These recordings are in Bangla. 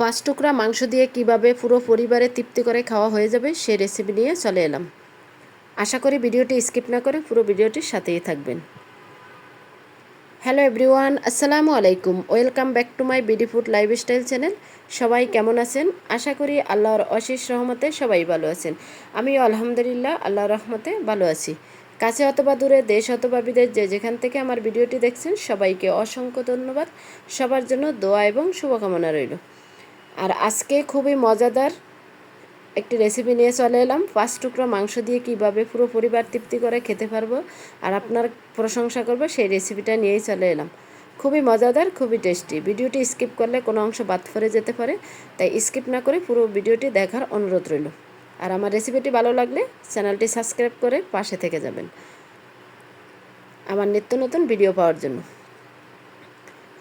পাঁচ টুকরা মাংস দিয়ে কীভাবে পুরো পরিবারে তৃপ্তি করে খাওয়া হয়ে যাবে সেই রেসিপি নিয়ে চলে এলাম। আশা করি ভিডিওটি স্কিপ না করে পুরো ভিডিওটির সাথেই থাকবেন। হ্যালো এভরিওয়ান আসসালামু আলাইকুম। Welcome back to my BD food lifestyle channel সবাই কেমন আছেন? আশা করি আল্লাহর অশেষ রহমতে সবাই ভালো আছেন। আমি আলহামদুলিল্লাহ আল্লাহর রহমতে ভালো আছি। কাছে অথবা দূরে, দেশ অথবা বিদেশ, যে যেখান থেকে আমার ভিডিওটি দেখছেন, সবাইকে অসংখ্য ধন্যবাদ। সবার জন্য দোয়া এবং শুভকামনা রইল। আর আজকে খুবই মজাদার একটি রেসিপি নিয়ে চলে এলাম। পাঁচ টুকরো মাংস দিয়ে কীভাবে পুরো পরিবার তৃপ্তি করে খেতে পারব আর আপনার প্রশংসা করব, সেই রেসিপিটা নিয়েই চলে এলাম। খুবই মজাদার, খুবই টেস্টি ভিডিওটি স্কিপ করলে কোনো অংশ বাদ পড়ে যেতে পারে, তাই স্কিপ না করে পুরো ভিডিওটি দেখার অনুরোধ রইল। আর আমার রেসিপিটি ভালো লাগলে চ্যানেলটি সাবস্ক্রাইব করে পাশে থেকে যাবেন। আমার নিত্য নতুন ভিডিও পাওয়ার জন্য।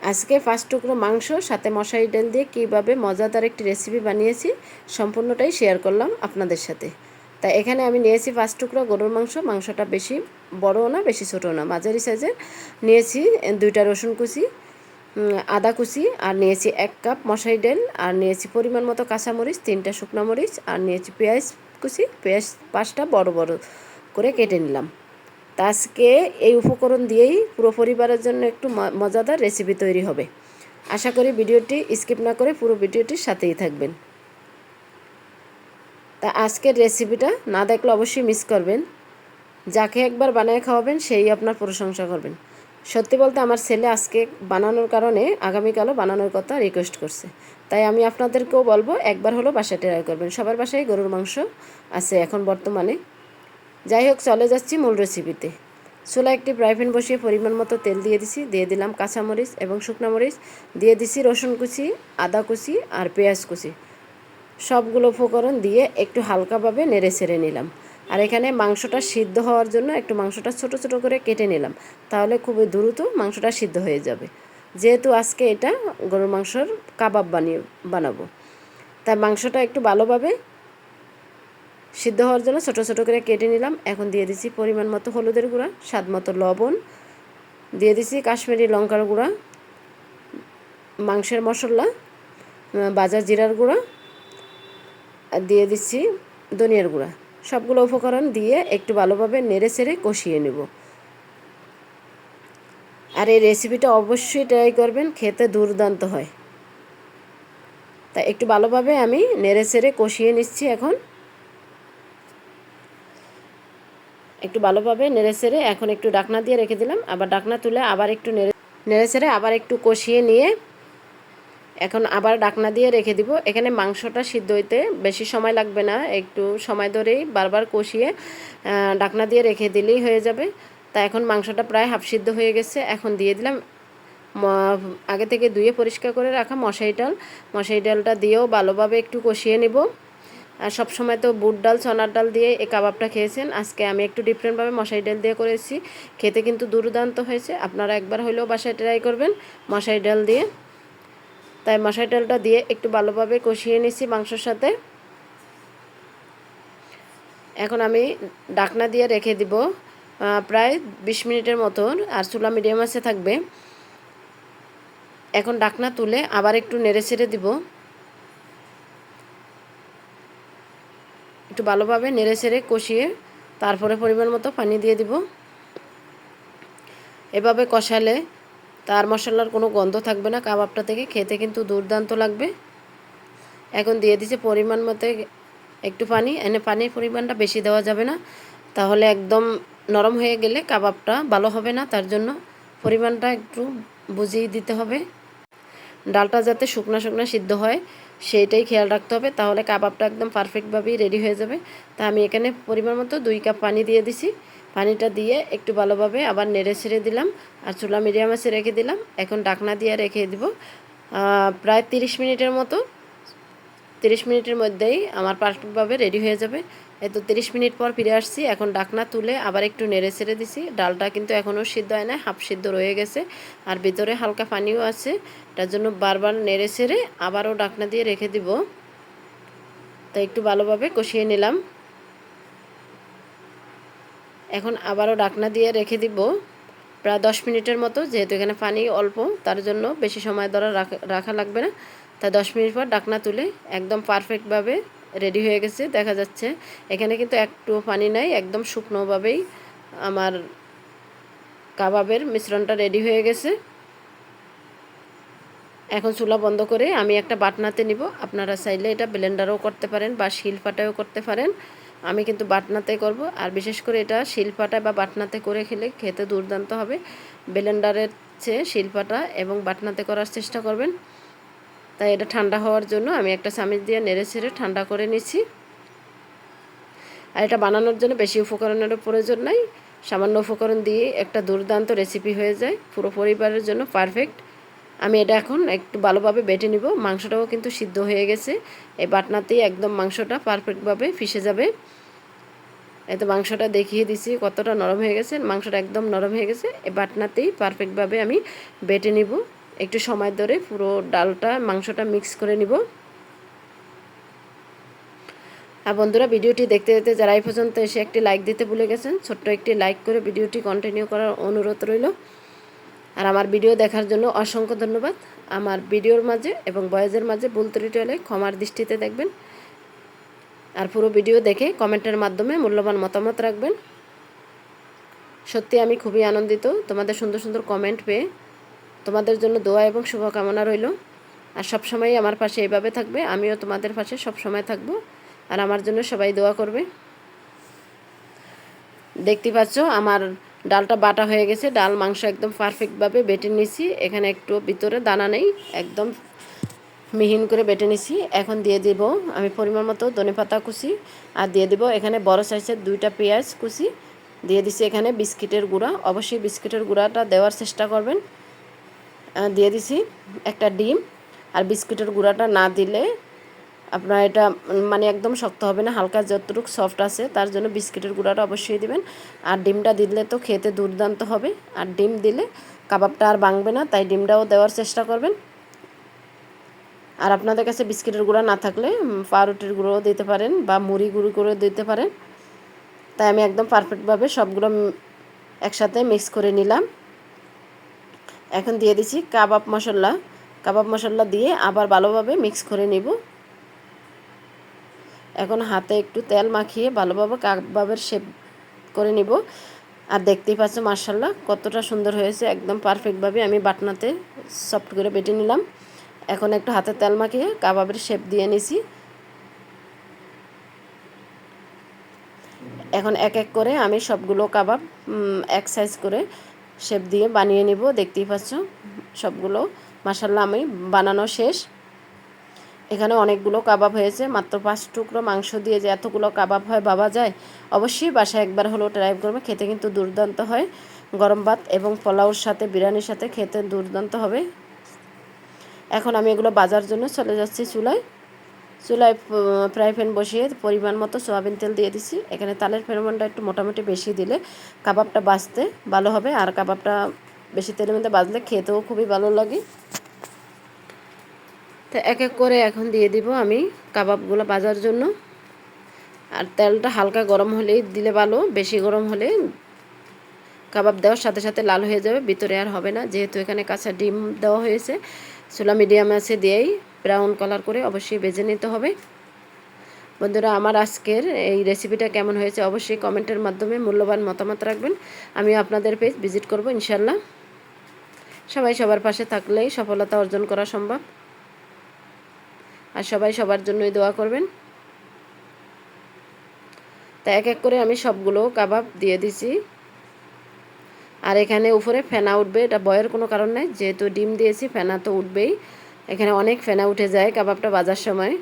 আজকে ফার্স্ট টুকরো মাংস, সাথে মশারি ডাল দিয়ে কীভাবে মজাদার একটি রেসিপি বানিয়েছি সম্পূর্ণটাই শেয়ার করলাম আপনাদের সাথে। তাই এখানে আমি নিয়েছি ফার্স্ট টুকরো গরুর মাংস, মাংসটা বেশি বড়ও না, বেশি ছোটো না। মাঝারি সাইজের নিয়েছি দুইটা রসুন কুচি আদা কুচি, আর নিয়েছি এক কাপ মশারি ডাল, আর নিয়েছি পরিমাণ মতো কাঁচামরিচ, তিনটা শুকনো মরিচ, আর নিয়েছি পেঁয়াজ কুচি। পেঁয়াজ পাঁচটা বড় বড় করে কেটে নিলাম। তা আজকে এই উপকরণ দিয়েই পুরো পরিবারের জন্য একটু মজাদার রেসিপি তৈরি হবে। আশা করি ভিডিওটি স্কিপ না করে পুরো ভিডিওটির সাথেই থাকবেন। তা আজকের রেসিপিটা না দেখলে অবশ্যই মিস করবেন। যাকে একবার বানায় খাওয়াবেন, সেই আপনার প্রশংসা করবেন। সত্যি বলতে আমার ছেলে আজকে বানানোর কারণে আগামীকালও বানানোর কথা রিকোয়েস্ট করছে। তাই আমি আপনাদেরকেও বলব, একবার হলো বাসায় ট্রাই করবেন। সবার বাসায় গরুর মাংস আছে এখন বর্তমানে। যাই হোক, চলে যাচ্ছি মূল রেসিপিতে চুলা একটি ফ্রাই প্যান বসিয়ে পরিমাণ মতো তেল দিয়ে দিছি, দিয়ে দিলাম কাঁচামরিচ এবং শুকনো মরিচ। দিয়ে দিছি রসুন কুচি, আদা কুচি আর পেঁয়াজ কুচি। সবগুলো উপকরণ দিয়ে একটু হালকাভাবে নেড়ে ছেড়ে নিলাম। আর এখানে মাংসটা সিদ্ধ হওয়ার জন্য একটু মাংসটা ছোট ছোট করে কেটে নিলাম। তাহলে খুবই দ্রুত মাংসটা সিদ্ধ হয়ে যাবে। যেহেতু আজকে এটা গরুর মাংসর কাবাব বানিয়ে বানাবো। তাই মাংসটা একটু ভালোভাবে সিদ্ধ হওয়ার জন্য ছোটো ছোটো করে কেটে নিলাম। এখন দিয়ে দিচ্ছি পরিমাণ মতো হলুদের গুঁড়া, স্বাদ মতো লবণ। দিয়ে দিচ্ছি কাশ্মীরি লঙ্কার গুঁড়া, মাংসের মশলা বাজার জিরার গুঁড়া, আর দিয়ে দিচ্ছি ধনিয়ার গুঁড়া। সবগুলো উপকরণ দিয়ে একটু ভালোভাবে নেড়ে ছেড়ে কষিয়ে নেব। আর এই রেসিপিটা অবশ্যই ট্রাই করবেন, খেতে দুর্দান্ত হয়। তা একটু ভালোভাবে আমি নেড়ে ছেড়ে কষিয়ে নিচ্ছি এখন। একটু ভালোভাবে নেড়ে ছেড়ে এখন একটু ডাকনা দিয়ে রেখে দিলাম। আবার ডাকনা তুলে আবার একটু নেড়ে নেড়ে ছেড়ে আবার একটু কষিয়ে নিয়ে এখন আবার ডাকনা দিয়ে রেখে দিব। এখানে মাংসটা সিদ্ধ হইতে বেশি সময় লাগবে না, একটু সময় ধরেই বারবার কষিয়ে ডাকনা দিয়ে রেখে দিলেই হয়ে যাবে। তা এখন মাংসটা প্রায় হাফ সিদ্ধ হয়ে গেছে। এখন দিয়ে দিলাম আগে থেকে ধুয়ে পরিষ্কার করে রাখা মশারি ডাল। মশারি ডালটা দিয়েও ভালোভাবে একটু কষিয়ে নেব। আর সব সময় তো বুট ডাল, চনার ডাল দিয়ে এই কাবাবটা খেয়েছেন। আজকে আমি একটু ডিফারেন্টভাবে মশারি ডাল দিয়ে করেছি। খেতে কিন্তু দুর্দান্ত হয়েছে। আপনারা একবার হলেও বাসায় ট্রাই করবেন মশারি ডাল দিয়ে। তাই মশারি ডালটা দিয়ে একটু ভালোভাবে কষিয়ে নিছি মাংসর সাথে। এখন আমি ডাকনা দিয়ে রেখে দিব প্রায় বিশ মিনিটের মতন। আর চুলা মিডিয়াম আছে থাকবে। এখন ডাকনা তুলে আবার একটু নেড়ে ছেড়ে দিব। একটু ভালোভাবে নেড়ে ছেড়ে কষিয়ে তারপরে পরিমাণ মতো পানি দিয়ে দিব। এভাবে কষালে তার মশলার কোনো গন্ধ থাকবে না, কাবাবটা থেকে খেতে কিন্তু দুর্দান্ত লাগবে। এখন দিয়ে দিছে পরিমাণ মতো একটু পানি, এনে পানির পরিমাণটা বেশি দেওয়া যাবে না। তাহলে একদম নরম হয়ে গেলে কাবাবটা ভালো হবে না, তার জন্য পরিমাণটা একটু বুঝিয়ে দিতে হবে। ডালটা যাতে শুকনো শুকনো সিদ্ধ হয় সেইটাই খেয়াল রাখতে হবে। তাহলে কাবাবটা একদম পারফেক্টভাবেই রেডি হয়ে যাবে। তা আমি এখানে পরিমাণ মতো দুই কাপ পানি দিয়ে দিছি। পানিটা দিয়ে একটু ভালোভাবে আবার নেড়ে ছেড়ে দিলাম আর চুলা মিডিয়াম আছে রেখে দিলাম। এখন ডাকনা দিয়ে রেখে দিব। প্রায় তিরিশ মিনিটের মতো, তিরিশ মিনিটের মধ্যেই আমার পারফেক্টভাবে রেডি হয়ে যাবে। এই তো তিরিশ মিনিট পর ফিরে আসছি। এখন ডাকনা তুলে আবার একটু নেড়ে ছেড়ে দিছি। ডালটা কিন্তু এখনও সিদ্ধ হয় না হাফ সিদ্ধ রয়ে গেছে। আর ভিতরে হালকা পানিও আছে। তার জন্য বারবার নেড়ে ছেড়ে আবারও ডাকনা দিয়ে রেখে দিব। তাই একটু ভালোভাবে কষিয়ে নিলাম। এখন আবারও ডাকনা দিয়ে রেখে দিব। প্রায় দশ মিনিটের মতো, যেহেতু এখানে পানি অল্প, তার জন্য বেশি সময় ধরা রাখা লাগবে না। তা দশ মিনিট পর ডাকনা তুলে একদম পারফেক্টভাবে রেডি হয়ে গেছে, দেখা যাচ্ছে। এখানে কিন্তু একটু পানি নাই, একদম শুকনোভাবেই আমার কাবাবের মিশ্রণটা রেডি হয়ে গেছে। এখন চুলা বন্ধ করে আমি একটা বাটনাতে নিব। আপনারা চাইলে এটা ব্লেন্ডারও করতে পারেন বা শিলপাটাও করতে পারেন। আমি কিন্তু বাটনাতে করব, আর বিশেষ করে এটা শিলপাটা বা বাটনাতে করে খেলে খেতে দুর্দান্ত হবে। ব্লেন্ডারের চেয়ে শিলপাটা এবং বাটনাতে করার চেষ্টা করবেন। তাই এটা ঠান্ডা হওয়ার জন্য আমি একটা চামিচ দিয়ে নেড়ে ছেড়ে ঠান্ডা করে নিচ্ছি। আর এটা বানানোর জন্য বেশি উপকরণেরও প্রয়োজন নাই। সামান্য উপকরণ দিয়ে একটা দুর্দান্ত রেসিপি হয়ে যায়। পুরো পরিবারের জন্য পারফেক্ট আমি এটা এখন একটু ভালোভাবে বেটে নিব। মাংসটাও কিন্তু সিদ্ধ হয়ে গেছে। এই বাটনাতেই একদম মাংসটা পারফেক্টভাবে ফিসে যাবে। এত মাংসটা দেখিয়ে দিছি কতটা নরম হয়ে গেছে। মাংসটা একদম নরম হয়ে গেছে। এই বাটনাতেই পারফেক্টভাবে আমি বেটে নিব। একটু সময় ধরে পুরো ডালটা, মাংসটা মিক্স করে নিব। আর বন্ধুরা, ভিডিওটি দেখতে দেখতে যারা এই পর্যন্ত এসে একটি লাইক দিতে ভুলে গেছেন, ছোট্ট একটি লাইক করে ভিডিওটি কন্টিনিউ করার অনুরোধ রইল। আর আমার ভিডিও দেখার জন্য অসংখ্য ধন্যবাদ। আমার ভিডিওর মাঝে এবং বয়েজের মাঝে ভুল ত্রুটি হলে ক্ষমার দৃষ্টিতে দেখবেন। আর পুরো ভিডিও দেখে কমেন্টের মাধ্যমে মূল্যবান মতামত রাখবেন। সত্যি আমি খুবই আনন্দিত। তোমাদের সুন্দর সুন্দর কমেন্ট পেয়ে তোমাদের জন্য দোয়া এবং শুভকামনা রইল। আর সবসময়ই আমার পাশে এইভাবে থাকবে, আমিও তোমাদের পাশে সবসময় থাকব, আর আমার জন্য সবাই দোয়া করবে। দেখতে পাচ্ছ, আমার ডালটা বাটা হয়ে গেছে, ডাল মাংস একদম পারফেক্টভাবে বেটে নিছি এখানে একটু ভিতরে দানা নেই, একদম মিহিন করে বেটে নিছি এখন দিয়ে দিব, আমি পরিমাণ মতো ধনে পাতা কুচি, আর দিয়ে দিব এখানে বড় সাইজের দুইটা পেঁয়াজ কুচি। দিয়ে দিছি এখানে বিস্কিটের গুঁড়া, অবশ্যই বিস্কিটের গুঁড়াটা দেওয়ার চেষ্টা করবেন। দিয়ে দিছি একটা ডিম আর বিস্কিটের গুঁড়াটা না দিলে আপনার এটা মানে একদম শক্ত হবে না, হালকা যতটুকু সফট আছে, তার জন্য বিস্কিটের গুঁড়াটা অবশ্যই দিবেন। আর ডিমটা দিলে তো খেতে দুর্দান্ত হবে। আর ডিম দিলে কাবাবটা আর ভাঙবে না, তাই ডিমটাও দেওয়ার চেষ্টা করবেন। আর আপনাদের কাছে বিস্কিটের গুঁড়া না থাকলে পাউরুটির গুঁড়োও দিতে পারেন বা মুড়ি গুঁড়ো করে দিতে পারেন। তাই আমি একদম পারফেক্টভাবে সবগুলো একসাথে মিক্স করে নিলাম। এখন দিয়ে দিচ্ছি কাবাব মশলা। কাবাব মশলা দিয়ে আবার ভালোভাবে মিক্স করে নিব। এখন হাতে একটু তেল মাখিয়ে ভালোভাবে কাবাবের শেপ করে নিব। আর দেখতেই পাচ্ছ মার্শাল্লাহ কতটা সুন্দর হয়েছে, একদম পারফেক্টভাবে আমি বাটনাতে সফট করে বেটে নিলাম। এখন একটু হাতে তেল মাখিয়ে কাবাবের শেপ দিয়ে নিছি। এখন এক এক করে আমি সবগুলো কাবাব এক সাইজ করে শেপ দিয়ে বানিয়ে নিব, দেখতেই পাচ্ছ সবগুলো। মাসাল্লাহ আমি বানানো শেষ। এখানে অনেকগুলো কাবাব হয়েছে, মাত্র পাঁচ টুকরো মাংস দিয়ে যে এতগুলো কাবাব হয় বাবা যায়। অবশ্যই বাসায় একবার হলেও ট্রাই করবে, খেতে কিন্তু দুর্দান্ত হয়। গরম ভাত এবং পোলাওর সাথে, বিরিয়ানির সাথে খেতে দুর্দান্ত হবে। এখন আমি এগুলো বাজার জন্য চলে যাচ্ছি চুলায়। চুলায় ফ্রাই প্যান বসিয়ে পরিমাণ মতো সোয়াবিন তেল দিয়ে দিছি। এখানে তালের পরিমাণটা একটু মোটামুটি বেশি দিলে কাবাবটা বাজতে ভালো হবে। আর কাবাবটা বেশি তেলের মধ্যে বাজলে খেতেও খুবই ভালো লাগে। তো এক এক করে এখন দিয়ে দিব আমি কাবাবগুলো বাজার জন্য। আর তেলটা হালকা গরম হলেই দিলে ভালো, বেশি গরম হলে কাবাব দেওয়ার সাথে সাথে লাল হয়ে যাবে, ভিতরে আর হবে না। যেহেতু এখানে কাঁচা ডিম দেওয়া হয়েছে, চুলা মিডিয়াম আছে দিয়েই ব্রাউন কালার করে অবশ্যই বেজে নিতে হবে। বন্ধুরা, আমার আজকের এই রেসিপিটা কেমন হয়েছে অবশ্যই কমেন্টের মাধ্যমে মূল্যবান মতামত রাখবেন। আমি আপনাদের পেজ ভিজিট করব ইনশাল্লাহ সবাই সবার পাশে থাকলেই সফলতা অর্জন করা সম্ভব। আর সবাই সবার জন্যই দোয়া করবেন। তা এক এক করে আমি সবগুলো কাবাব দিয়ে দিছি। আর এখানে উপরে ফেনা উঠবে, এটা বয়ের কোনো কারণ নেই। যেহেতু ডিম দিয়েছি, ফেনা তো উঠবেই। এখানে অনেক ফেনা উঠে যায় কাবাবটা বাজার সময়।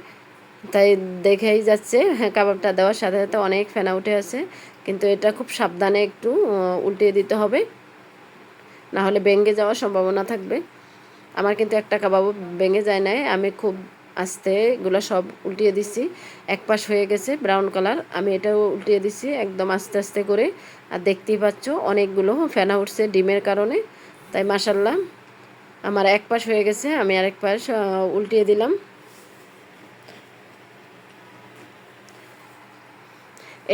তাই দেখেই যাচ্ছে হ্যাঁ কাবাবটা দেওয়ার সাথে সাথে অনেক ফেনা উঠে আছে। কিন্তু এটা খুব সাবধানে একটু উল্টিয়ে দিতে হবে। না হলে ভেঙে যাওয়ার সম্ভাবনা থাকবে। আমার কিন্তু একটা কাবাবও ভেঙে যায় নাই। আমি খুব আস্তে এগুলো সব উল্টিয়ে দিচ্ছি এক পাশ হয়ে গেছে ব্রাউন কালার। আমি এটাও উল্টিয়ে দিচ্ছি একদম আস্তে আস্তে করে। আর দেখতেই পাচ্ছ, অনেকগুলো ফেনা উঠছে ডিমের কারণে। তাই মাসাল্লাহ আমার এক পাশ হয়ে গেছে, আমি আরেক পাশ উল্টিয়ে দিলাম।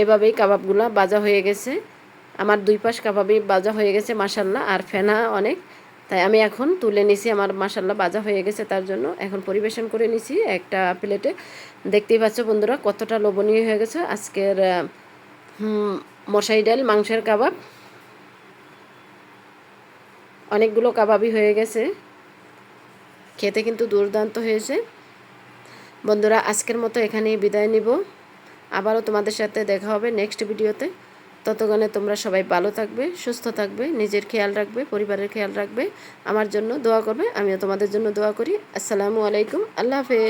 এভাবেই কাবাবগুলো বাজা হয়ে গেছে। আমার দুই পাশ কাবাবই বাজা হয়ে গেছে মাসাল্লাহ আর ফেনা অনেক। তাই আমি এখন তুলে নিছি, আমার মাসাল্লাহ বাজা হয়ে গেছে তার জন্য। এখন পরিবেশন করে নিছি একটা প্লেটে। দেখতেই পাচ্ছ বন্ধুরা, কতটা লোভনীয় হয়ে গেছে আজকের মশাই ডাল, মাংসের কাবাব। অনেকগুলো কাবাবি হয়ে গেছে। খেতে কিন্তু দুর্দান্ত হয়েছে। বন্ধুরা, আজকের মতো এখানেই বিদায় নিব। আবারও তোমাদের সাথে দেখা হবে নেক্সট ভিডিওতে ততক্ষণে তোমরা সবাই ভালো থাকবে, সুস্থ থাকবে, নিজের খেয়াল রাখবে, পরিবারের খেয়াল রাখবে। আমার জন্য দোয়া করবে, আমিও তোমাদের জন্য দোয়া করি। আসসালামু আলাইকুম, আল্লাহ হাফেজ।